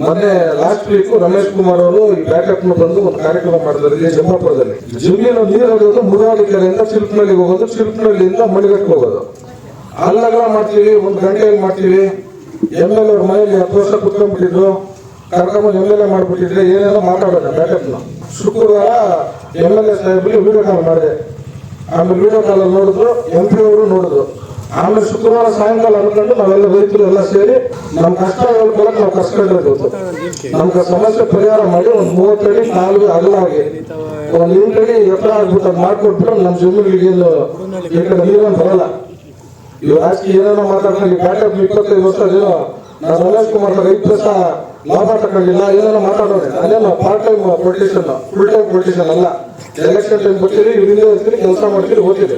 ಮೊನ್ನೆ last week Ramesh Kumar ಅವರು ಈ ಬ್ಯಾಕಪ್ ಬಂದು ಒಂದು ಕಾರ್ಯಕ್ರಮ ಮಾಡಿದ್ದಾರೆ ಇಲ್ಲಿ ಜಂಬಾಪುರದಲ್ಲಿ ಜಮೀನು ನೀರು ಹರಿಯೋದು ಮುರಾಡಿ ಕೆರೆಯಿಂದ ಚಿಲ್ಪನಳ್ಳಿಗೆ ಹೋಗೋದು, ಶಿಲ್ಪನಳ್ಳಿಯಿಂದ ಮಳಿಗಟ್ಟು ಹೋಗೋದು. ಅಲ್ಲಗಳ ಮಾಡ್ತೀವಿ ಒಂದು ಗಂಟೆಯಲ್ಲಿ ಮಾಡ್ತೀವಿ ಎಂ ಎಲ್ ಅವ್ರ ಮನೆಯಲ್ಲಿ ಹತ್ತು ವರ್ಷ ಕುತ್ಕೊಂಡ್ಬಿಟ್ಟಿದ್ರು, ಕಾರ್ಯಕ್ರಮ ಎಂ ಎಲ್ ಎ ಮಾಡ್ಬಿಟ್ಟಿದ್ರೆ ಏನೇನೋ ಮಾತಾಡೋಣ ಬ್ಯಾಕಪ್ನ ಶುಕ್ರವಾರ ಎಂ ಎಲ್ ಎ ಸಾಹೇಬ್ರಿಗೆ ವಿಡಿಯೋ ಕಾಲ್ ಮಾಡಿದೆ. ಆಮೇಲೆ ವಿಡಿಯೋ ಕಾಲ್ ನೋಡಿದ್ರು ಎಂ ಪಿ ಅವರು ನೋಡಿದ್ರು. ಆಮೇಲೆ ಶುಕ್ರವಾರ ಸಾಯಂಕಾಲ ಅನ್ಕೊಂಡು ನಾವೆಲ್ಲ ರೈತರು ಎಲ್ಲ ಸೇರಿ ನಮ್ಮ ಕಷ್ಟ ಹೇಳ್ಕೊಳಕ್ ನಾವು ಕಸ್ಕೊಂಡಿರ್ಬೋದು ನಮ್ಗೆ ಸಮಸ್ಯೆ ಪರಿಹಾರ ಮಾಡಿ ಒಂದು ಮೂವತ್ತಡಿ ನಾಲ್ಕು ಅಗಲಾಗಿ ಒಂದು ಎಂಟಡಿ ಎತ್ತರ ಆಗ್ಬಿಟ್ಟು ಅದು ಮಾಡ್ಕೊಟ್ಬಿಟ್ರೆ ನಮ್ಮ ಜಮೀನಿಗೆ ಏನು ಈ ಕಡೆ ಬರಲ್ಲ. ಇವ್ ರಾಜಕೀಯ ಏನೇನೋ ಮಾತಾಡ್ಕೊಂಡು ಬ್ಯಾಟಪ್ ಇಪ್ಪತ್ತೈದು ವರ್ಷ ಏನೋ ನಾನು ರಮೇಶ್ ಕುಮಾರ್ ರೈತ ವರ್ಷ ಲಾಭ ತಕೊಂಡಿಲ್ಲ ಏನೇನೋ ಮಾತಾಡೋರೆ ಅದೇನೋ part time politician full time politician ಅಲ್ಲ. ಎಲೆಕ್ಷನ್ ಟೈಮ್ ಬರ್ತೀರಿ, ಇವ್ರಿಂದ ಇರ್ತೀರಿ, ಕೆಲಸ ಮಾಡ್ತೀರಿ, ಹೋಗ್ತೀರಿ.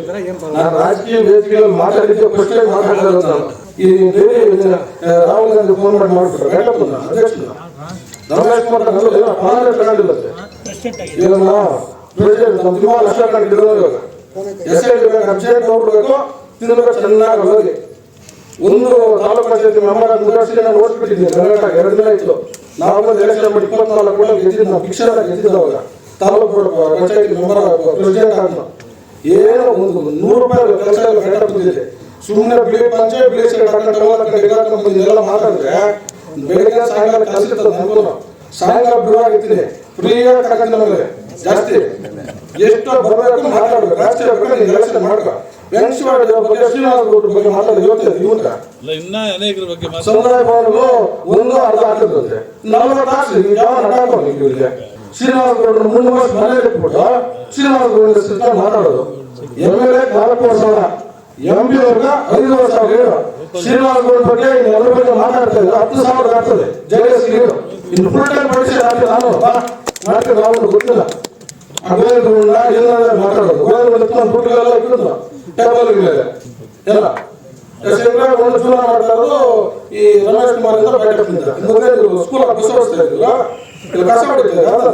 ನಾನು ರಾಜಕೀಯ ವೇದಿಕೆಯಲ್ಲಿ ಮಾತಾಡಿದ್ದೆ ಫಸ್ಟ್ ಟೈಮ್ ಮಾತಾಡ್ತಿರೋದು ನಾನು. ಈ ಬೇರೆ ರಾಹುಲ್ ಗಾಂಧಿ ಫೋನ್ ಮಾಡಿ ಮಾಡ್ಬಿಟ್ರು. ಬ್ಯಾಕಪ್ ಅಧ್ಯಕ್ಷನ ರಮೇಶ್ ಕುಮಾರ್ ಏನೋ ಪಾಲನೆ ತಗೊಂಡಿಲ್ಲ ಪ್ರೆಸಿಡೆಂಟ್ ತುಂಬಾ ಲಕ್ಷ ಕಂಡಿರೋ ಇವಾಗ. ಎಸ್ ಐ ಅಬ್ಜೆಕ್ಟ್ ನೋಡ್ಬೇಕು ಚೆನ್ನಾಗಿ ಹೋಗಿ. ಒಂದು ತಾಲೂಕು ಪಂಚಾಯತಿ ಮೆಂಬರ್ ಆಗಿ ಮುಗಿಸಿ ನಾನು ಕರ್ನಾಟಕ ಎರಡು ದಿನ ಇತ್ತು ನಾವು ಬಂದು ಎಲೆಕ್ಷನ್ ಮಾಡಿ ಇಪ್ಪತ್ನಾಲ್ಕು ಕೂಡ ಗೆದ್ದಿದ್ದು ನಾವು. ಭಿಕ್ಷೆ ಗೆದ್ದಿದ್ದು ಅವಾಗ. ತಾಲೂಕು ಪಂಚಾಯತಿ ಮೆಂಬರ್ ಪ್ರೆಸಿಡೆಂಟ್ ಅಂತ ಏನೋ ಒಂದು ನೂರು ರೂಪಾಯಿ ಕೆಲಸ ಎಲ್ಲ ಕರೆಕ್ಟಾಗಿ ಬಂದಿದೆ. ಸುಮ್ಮನೆ ಬಿಳಿ ಪಂಚೆ ಬಿಳಿ ಸೀರೆ ಹಾಕೊಂಡು ಮಾತಾಡಿದ್ರೆ ಬೆಳಿಗ್ಗೆ ಸಾಯಂಕಾಲ ಕೆಲಸ ಸಾಯಂಕಾಲ ಬಿಡುವಾಗಿರ್ತೀನಿ ಫ್ರೀ ಆಗಿ ನಮಗೆ ಜಾಸ್ತಿ. ಎಷ್ಟು ಬರಬೇಕು ಮಾತಾಡಬೇಕು. ರಾಷ್ಟ್ರೀಯ ಬಗ್ಗೆ ಎಲೆಕ್ಷನ್ ಮಾಡ್ಕೊ ವೆಂಕಟೇಶ್ವರ ಬಗ್ಗೆ ಶ್ರೀನಿವಾಸ ಗೌಡ್ರ ಬಗ್ಗೆ ಮಾತಾಡಿ ಇವತ್ತೇ ಇವತ್ತ ಅಲ್ಲ ಇನ್ನ ಅನೇಕರ ಬಗ್ಗೆ ಮಾತಾಡ. ಸಮುದಾಯ ಭವನಗಳು ಒಂದು ಅರ್ಧ ಹಾಕಿದಂತೆ ನಲವತ್ತು ಹಾಕ್ಸಿ ನೀವು ಯಾವ ಇವರಿಗೆ ಶ್ರೀನಿವಾಸ ಗೌಡ್ರ ಮುಂದೆ ವರ್ಷ ಮನೆ ಇಟ್ಬಿಟ್ಟು ಶ್ರೀನಿವಾಸ ಗೌಡ್ರ ಸಿಸ್ಟಮ್ ಮಾತಾಡೋದು. M L A M P ಅವ್ರಿಗೆ ಸಾವಿರ ಹೇಳು ಶ್ರೀನಿವಾಸ ಗೌಡ್ರ ಬಗ್ಗೆ ಎಲ್ಲರ ಬಗ್ಗೆ ಮಾತಾಡ್ತಾ ಇದ್ರೆ ಹತ್ತು ಸಾವಿರ ಆಗ್ತದೆ. ಹೇಳು ಇನ್ನು ಫುಲ್ ಟೈಮ್ ಪಡಿಸಿ ನಾನು ನಾವು ಗೊತ್ತಿಲ್ಲ. ಅವೇಲ್ಗಳನ್ನ ಏನಾದ್ರೆ ಮಾತಾಡೋದು. ಗೋವಿಂದ ಫುಡ್ಗಳೆಲ್ಲ ಇಟ್ಟಿದ್ದು ಟೇಬಲ್ ಎಲ್ಲ. ಶಂಕರ ಒಂದು ಚುನಾವಣೆ ಮಾಡ್ತಾರೋ ಈ ರಮೇಶ್ ಕುಮಾರ್ ಅಂತ ಬ್ಯಾಟಪ್ ಸ್ಕೂಲ್ ಬಸ್ ಓಡಿಸ್ತಾ ಇದ್ದಿಲ್ಲ ಇಲ್ಲಿ ಕಸ ಹೊಡಿತಿದ್ದಾರೆ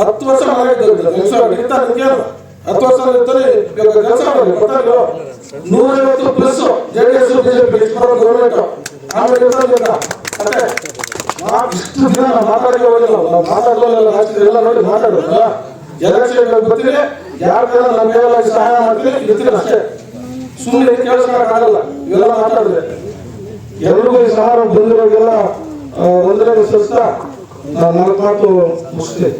ಹತ್ತು ವರ್ಷ ಮನೆ ಇದ್ದಿಲ್ಲ ಕೆಲಸ ಹಿಡಿತಾ ನಿಮ್ಗೆ ಹತ್ತು ವರ್ಷ ಇರ್ತಾರೆ ಇವಾಗ ಕೆಲಸ ಮಾಡಿ ಗೊತ್ತಾಗಲ್ಲ ನೂರೈವತ್ತು plus J D S BJP government ಆಮೇಲೆ ಅಷ್ಟೇ ನಾವು ಇಷ್ಟು ದಿನ ಹೋಗಿಲ್ಲ. ನಾವು ಮಾತಾಡಲಿಲ್ಲ ಎಲ್ಲ ನೋಡಿ ಮಾತಾಡೋದಲ್ಲ ಎಲೆಕ್ಷನ್ ಬರ್ತೀನಿ ಯಾರ ನಮ್ಮ ಸಹಾಯ ಇರ್ತೀರಿ ಅಷ್ಟೇ. ಸುಮ್ಮನೆ ಕೇಳಿಸ್ಕೊಳಕ್ಕಾಗಲ್ಲ ಇವೆಲ್ಲ ಮಾತಾಡಿದ್ರೆ. ಎಲ್ರಿಗೂ ಸಮಾರಂಭ ಬಂದಿರೋಗೆಲ್ಲ ಒಂದನೇ ಸಸ್ತ ನಾಲ್ಕು ಮಾತು ಮುಗಿಸ್ತೀನಿ.